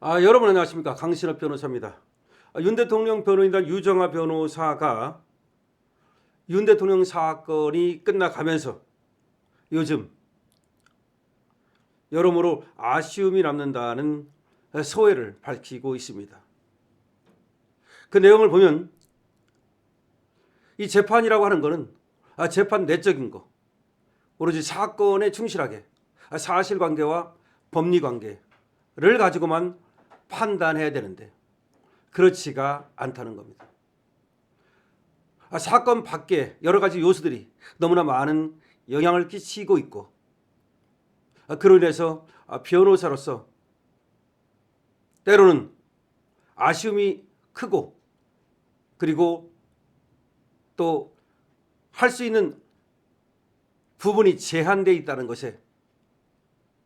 아, 여러분 안녕하십니까 강신업 변호사입니다. 아, 윤 대통령 변호인단 유정아 변호사가 윤 대통령 사건이 끝나가면서 요즘 여러모로 아쉬움이 남는다는 소회를 밝히고 있습니다. 그 내용을 보면 이 재판이라고 하는 것은 아, 재판 내적인 거 오로지 사건에 충실하게 아, 사실관계와 법리관계를 가지고만 판단해야 되는데 그렇지가 않다는 겁니다. 아, 사건 밖에 여러 가지 요소들이 너무나 많은 영향을 끼치고 있고 아, 그로 인해서 아, 변호사로서 때로는 아쉬움이 크고 그리고 또 할 수 있는 부분이 제한되어 있다는 것에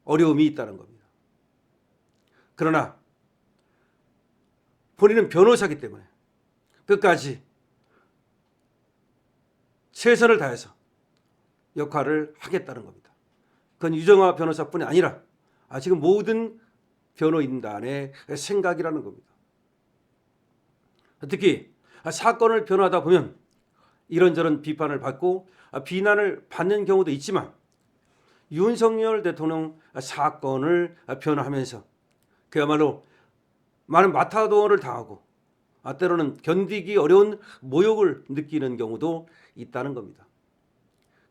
어려움이 있다는 겁니다. 그러나 본인은 변호사기 때문에 끝까지 최선을 다해서 역할을 하겠다는 겁니다. 그건 유정화 변호사뿐이 아니라 아, 지금 모든 변호인단의 생각이라는 겁니다. 특히 사건을 변호하다 보면 이런저런 비판을 받고 비난을 받는 경우도 있지만 윤석열 대통령 사건을 변호하면서 그야말로 많은 마타도어를 당하고 아, 때로는 견디기 어려운 모욕을 느끼는 경우도 있다는 겁니다.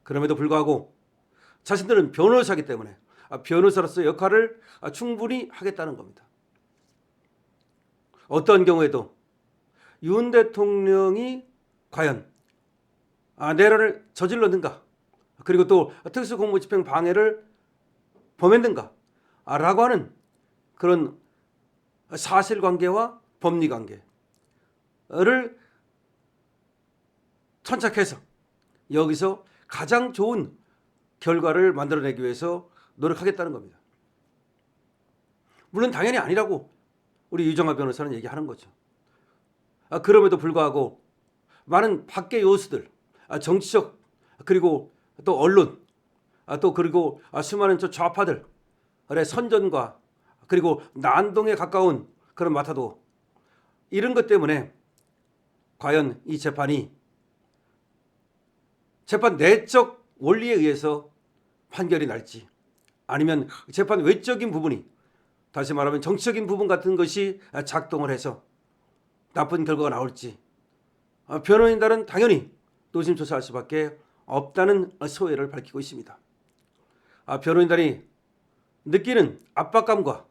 그럼에도 불구하고 자신들은 변호사기 때문에 아, 변호사로서 역할을 아, 충분히 하겠다는 겁니다. 어떤 경우에도 윤 대통령이 과연 아, 내란을 저질렀는가 그리고 또 특수공무집행 방해를 범했는가 아, 라고 하는 그런 사실관계와 법리관계를 천착해서 여기서 가장 좋은 결과를 만들어내기 위해서 노력하겠다는 겁니다. 물론 당연히 아니라고 우리 유정아 변호사는 얘기하는 거죠. 아, 그럼에도 불구하고 많은 밖의 요소들, 아, 정치적 그리고 또 언론, 아, 또 그리고 아, 수많은 저 좌파들의 선전과 그리고 난동에 가까운 그런 마타도 이런 것 때문에 과연 이 재판이 재판 내적 원리에 의해서 판결이 날지 아니면 재판 외적인 부분이 다시 말하면 정치적인 부분 같은 것이 작동을 해서 나쁜 결과가 나올지 아, 변호인단은 당연히 노심초사할 수밖에 없다는 소회를 밝히고 있습니다. 아, 변호인단이 느끼는 압박감과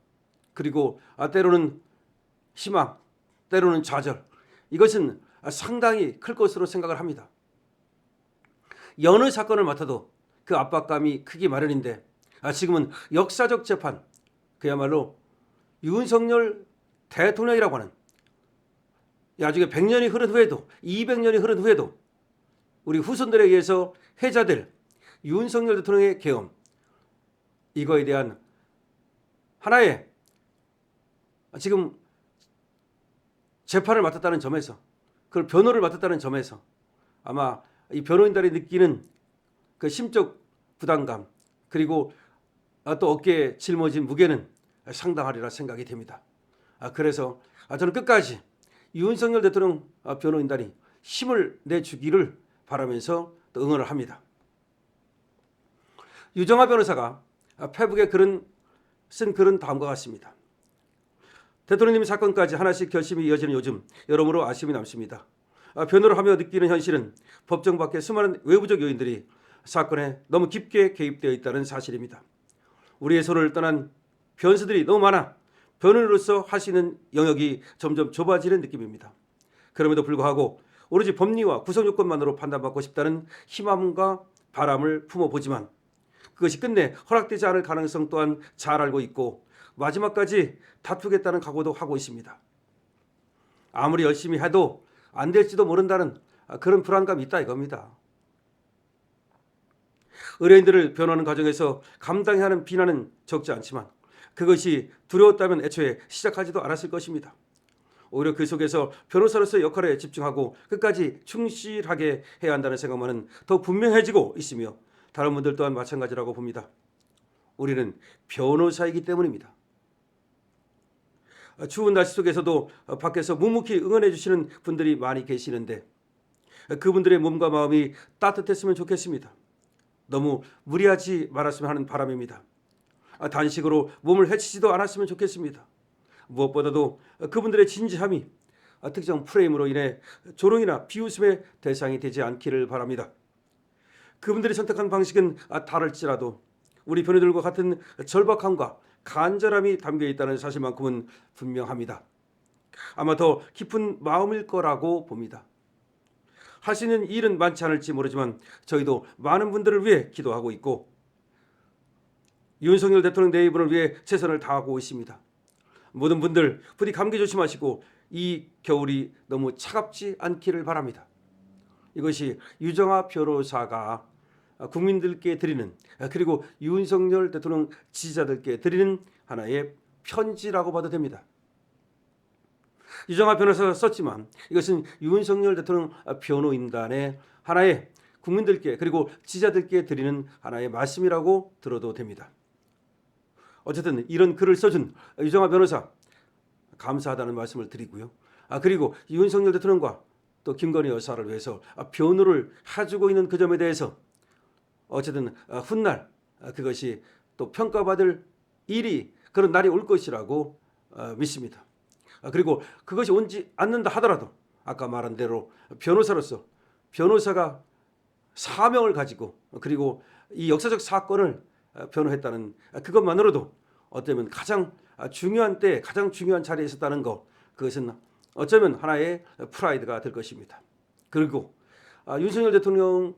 그리고 아, 때로는 희망, 때로는 좌절 이것은 상당히 클 것으로 생각을 합니다. 여느 사건을 맡아도 그 압박감이 크기 마련인데 아, 지금은 역사적 재판 그야말로 윤석열 대통령이라고 하는 나중에 100년이 흐른 후에도 200년이 흐른 후에도 우리 후손들에 의해서 해자될 윤석열 대통령의 계엄 이거에 대한 하나의 지금 재판을 맡았다는 점에서 그걸 변호를 맡았다는 점에서 아마 이 변호인들이 느끼는 그 심적 부담감 그리고 아, 또 어깨에 짊어진 무게는 상당하리라 생각이 됩니다. 아, 그래서 아, 저는 끝까지 윤석열 대통령 아, 변호인단이 힘을 내주기를 바라면서 또 응원을 합니다. 유정아 변호사가 페북에 글은 쓴 글은 다음과 같습니다. 대통령님 사건까지 하나씩 결심이 이어지는 요즘 여러모로 아쉬움이 남습니다. 아, 변호를 하며 느끼는 현실은 법정 밖에 수많은 외부적 요인들이 사건에 너무 깊게 개입되어 있다는 사실입니다. 우리의 손을 떠난 변수들이 너무 많아 변호인으로서 하시는 영역이 점점 좁아지는 느낌입니다. 그럼에도 불구하고 오로지 법리와 구성 요건만으로 판단받고 싶다는 희망과 바람을 품어보지만 그것이 끝내 허락되지 않을 가능성 또한 잘 알고 있고 마지막까지 다투겠다는 각오도 하고 있습니다. 아무리 열심히 해도 안 될지도 모른다는 그런 불안감이 있다 이겁니다. 의뢰인들을 변호하는 과정에서 감당해야 하는 비난은 적지 않지만 그것이 두려웠다면 애초에 시작하지도 않았을 것입니다. 오히려 그 속에서 변호사로서의 역할에 집중하고 끝까지 충실하게 해야 한다는 생각만은 더 분명해지고 있으며 다른 분들 또한 마찬가지라고 봅니다. 우리는 변호사이기 때문입니다. 어, 추운 날씨 속에서도 어, 밖에서 묵묵히 응원해 주시는 분들이 많이 계시는데 어, 그분들의 몸과 마음이 따뜻했으면 좋겠습니다. 너무 무리하지 말았으면 하는 바람입니다. 아, 단식으로 몸을 해치지도 않았으면 좋겠습니다. 무엇보다도 그분들의 진지함이 아, 특정 프레임으로 인해 조롱이나 비웃음의 대상이 되지 않기를 바랍니다. 그분들이 선택한 방식은 아, 다를지라도 우리 변호들과 같은 절박함과 간절함이 담겨 있다는 사실만큼은 분명합니다. 아마 더 깊은 마음일 거라고 봅니다. 있는 일은 많지 않을지 모르지만 저희도 많은 분들을 위해 기도하고 있고 윤석열 대통령 내입을 위해 최선을 다하고 있습니다. 모든 분들 부디 감기 조심하시고 이 겨울이 너무 차갑지 않기를 바랍니다. 이것이 유정아 변호사가 국민들께 드리는 그리고 윤석열 대통령 지지자들께 드리는 하나의 편지라고 봐도 됩니다. 유정아 변호사가 썼지만 이것은 윤석열 대통령 변호인단의 하나의 국민들께 그리고 지지자들께 드리는 하나의 말씀이라고 들어도 됩니다. 어쨌든 이런 글을 써준 유정아 변호사 감사하다는 말씀을 드리고요. 아 그리고 윤석열 대통령과 또 김건희 여사를 위해서 변호를 해주고 있는 그 점에 대해서 어쨌든 아, 훗날 아, 그것이 또 평가받을 일이 그런 날이 올 것이라고 아, 믿습니다. 아, 그리고 그것이 온지 않는다 하더라도 아까 말한 대로 변호사로서 변호사가 사명을 가지고 그리고 이 역사적 사건을 아, 변호했다는 아, 그것만으로도 어쩌면 가장 아, 중요한 때 가장 중요한 자리에 있었다는 것 그것은 어쩌면 하나의 프라이드가 될 것입니다. 그리고 아, 윤석열 대통령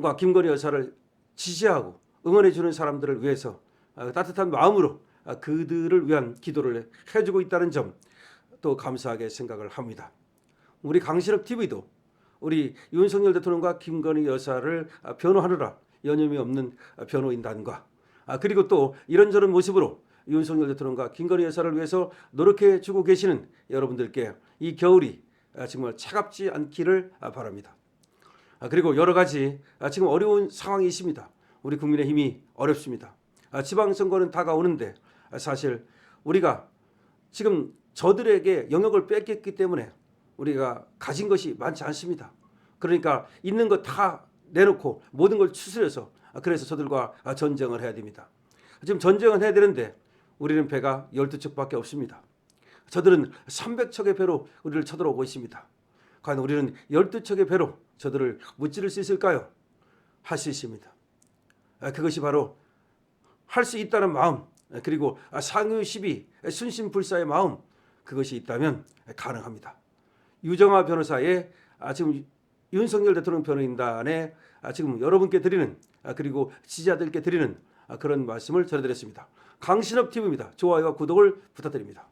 과 김건희 여사를 지지하고 응원해 주는 사람들을 위해서 아, 따뜻한 마음으로 아, 그들을 위한 기도를 해주고 있다는 점 또 감사하게 생각을 합니다. 우리 강신업 TV도 우리 윤석열 대통령과 김건희 여사를 아, 변호하느라 여념이 없는 아, 변호인단과 아, 그리고 또 이런저런 모습으로 윤석열 대통령과 김건희 여사를 위해서 노력해 주고 계시는 여러분들께 이 겨울이 아, 정말 차갑지 않기를 아, 바랍니다. 아, 그리고 여러 가지 아, 지금 어려운 상황이 있습니다. 우리 국민의힘이 어렵습니다. 아, 지방선거는 다가오는데 아, 사실 우리가 지금 저들에게 영역을 뺏겼기 때문에 우리가 가진 것이 많지 않습니다. 그러니까 있는 거다 내놓고 모든 걸 추스려서 아, 그래서 저들과 아, 전쟁을 해야 됩니다. 지금 전쟁을 해야 되는데 우리는 배가 12척밖에 없습니다. 저들은 300척의 배로 우리를 쳐들어오고 있습니다. 과연 우리는 12척의 배로 저들을 무찌를 수 있을까요? 할 수 있습니다. 아, 그것이 바로 할 수 있다는 마음 그리고 상유 시비 순신불사의 마음 그것이 있다면 가능합니다. 유정아 변호사의 아, 지금 윤석열 대통령 변호인단에 아, 지금 여러분께 드리는 아, 그리고 지지자들께 드리는 아, 그런 말씀을 전해드렸습니다. 강신업 TV입니다. 좋아요와 구독을 부탁드립니다.